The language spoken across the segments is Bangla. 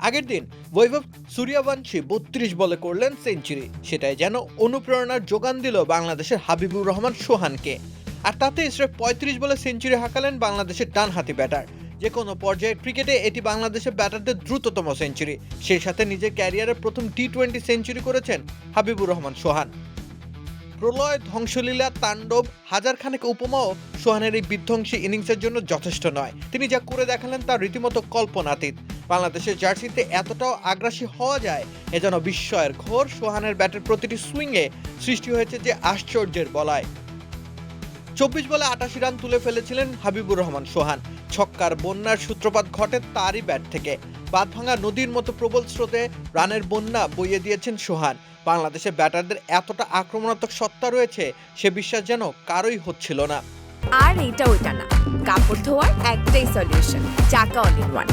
আগের দিন বৈভব সূর্যবংশী বত্রিশ বলে করলেন সেঞ্চুরি। সেটাই যেন অনুপ্রেরণার যোগান দিল বাংলাদেশের হাবিবুর রহমান সোহানকে। আর তাতে স্রেফ পঁয়ত্রিশ বলে সেঞ্চুরি হাঁকালেন বাংলাদেশের ডানহাতি ব্যাটার। যে কোনো পর্যায়ে ক্রিকেটে এটি বাংলাদেশের ব্যাটারদের দ্রুততম সেঞ্চুরি। সেই সাথে নিজের ক্যারিয়ারের প্রথম টি টোয়েন্টি সেঞ্চুরি করেছেন হাবিবুর রহমান সোহান। প্রলয় ধ্বংসলীলা, তাণ্ডব হাজার খানেক উপমাও সোহানের এই বিধ্বংসী ইনিংসের জন্য যথেষ্ট নয়। তিনি যা করে দেখালেন তা রীতিমতো কল্পনাতীত। বাংলাদেশের জার্সিতে এতটাও আগ্রাসী হওয়া যায়, এ যেন বিস্ময়ের ঘোর। সোহানের ব্যাটের প্রতিটি সুইংয়ে সৃষ্টি হয়েছে যে আশ্চর্যের বলায়। চব্বিশ বলে আটাশি রান তুলে ফেলেছিলেন হাবিবুর রহমান সোহান। ছক্কার বন্যার সূত্রপাত ঘটে তারই ব্যাট থেকে। বাঁধভাঙা নদীর মতো প্রবল স্রোতে রানের বন্যা বইয়ে দিয়েছেন সোহান। বাংলাদেশের ব্যাটারদের এতটা আক্রমণাত্মক সত্তা রয়েছে, সে বিশ্বাস যেন কারোই হচ্ছিল না। আর এটা ওইটা না। কাপড় ধোয়ার একটাই সলিউশন চাকা অল ওয়ান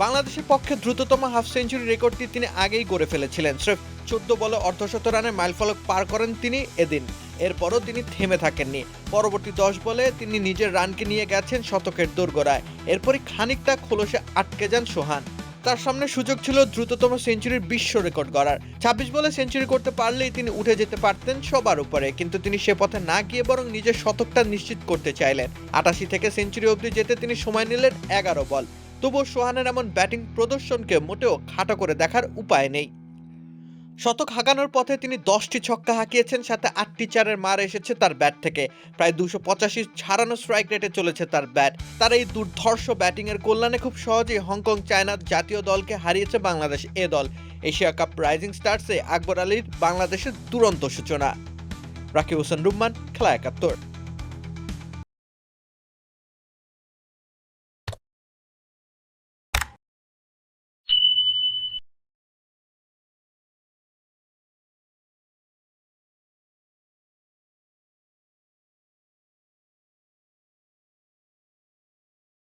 বাংলাদেশের পক্ষে দ্রুততম হাফ সেঞ্চুরি রেকর্ডটি তিনি আগেই করে ফেলেছিলেন। স্রেফ চোদ্দ বলে অর্ধশত রানের মাইলফলক পার করেন তিনি এদিন। এরপরও তিনি থেমে থাকেননি। পরবর্তী দশ বলে তিনি নিজের রানকে নিয়ে গেছেন শতকের দোরগোড়ায়। এরপরই খানিকটা খোলসে আটকে যান সোহান। তার সামনে সুযোগ ছিল দ্রুততম সেঞ্চুরির বিশ্ব রেকর্ড গড়ার। ছাব্বিশ বলে সেঞ্চুরি করতে পারলেই তিনি উঠে যেতে পারতেন সবার উপরে, কিন্তু তিনি সে পথে না গিয়ে বরং নিজের শতকটা নিশ্চিত করতে চাইলেন। আটাশি থেকে সেঞ্চুরি অবধি যেতে তিনি সময় নিলেন এগারো বল। তবুও সোহানের এমন ব্যাটিং প্রদর্শনকে মোটেও খাটো করে দেখার উপায় নেই। শতক হাঁকানোর পথে তিনি দশটি ছক্কা হাঁকিয়েছেন, সাথে আটটি চারের মার এসেছে তার ব্যাট থেকে। প্রায় দুশো পঁচাশি ছাড়ানো স্ট্রাইক রেটে চলেছে তার ব্যাট। তার এই দুর্ধর্ষ ব্যাটিংয়ের কল্যাণে খুব সহজেই হংকং চায়নার জাতীয় দলকে হারিয়েছে বাংলাদেশ এ দল। এশিয়া কাপ রাইজিং স্টার্সে আকবর আলীর বাংলাদেশের দুরন্ত সূচনা। রাকিব হোসেন রুম্মান, খেলা একাত্তর।